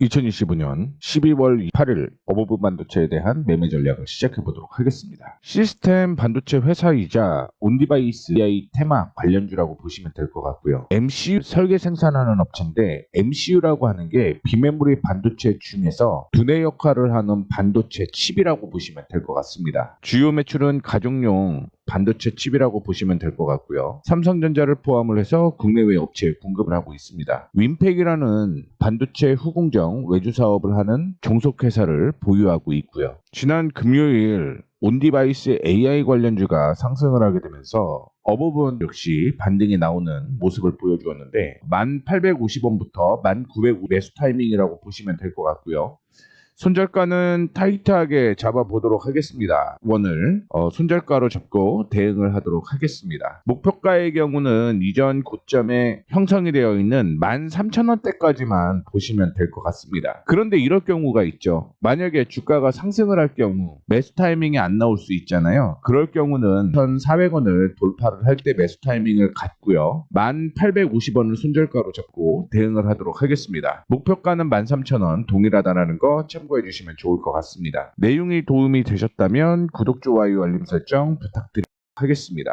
2025년 12월 8일 어버브 반도체에 대한 매매 전략을 시작해 보도록 하겠습니다. 시스템 반도체 회사이자 온디바이스 AI 테마 관련주라고 보시면 될 것 같고요. MCU 설계 생산하는 업체인데 MCU라고 하는 게 비메모리 반도체 중에서 두뇌 역할을 하는 반도체 칩이라고 보시면 될 것 같습니다. 주요 매출은 가정용 반도체 칩이라고 보시면 될 것 같고요. 삼성전자를 포함을 해서 국내외 업체에 공급을 하고 있습니다. 윈팩이라는 반도체 후공정 외주 사업을 하는 종속회사를 보유하고 있고요. 지난 금요일 온디바이스 AI 관련주가 상승을 하게 되면서 어버분 역시 반등이 나오는 모습을 보여주었는데 1850원부터 1905 매수 타이밍이라고 보시면 될 것 같고요. 손절가는 타이트하게 잡아보도록 하겠습니다. 원을 어, 손절가로 잡고 대응을 하도록 하겠습니다. 목표가의 경우는 이전 고점에 형성이 되어 있는 13,000원대까지만 보시면 될 것 같습니다. 그런데 이럴 경우가 있죠. 만약에 주가가 상승을 할 경우 매수 타이밍이 안 나올 수 있잖아요. 그럴 경우는 1,400원을 돌파를 할 때 매수 타이밍을 갖고요. 1,850원을 손절가로 잡고 대응을 하도록 하겠습니다. 목표가는 13,000원 동일하다는 거 참고 해 주시면 좋을 것 같습니다. 내용이 도움이 되셨다면 구독, 좋아요, 알림 설정 부탁드리겠습니다.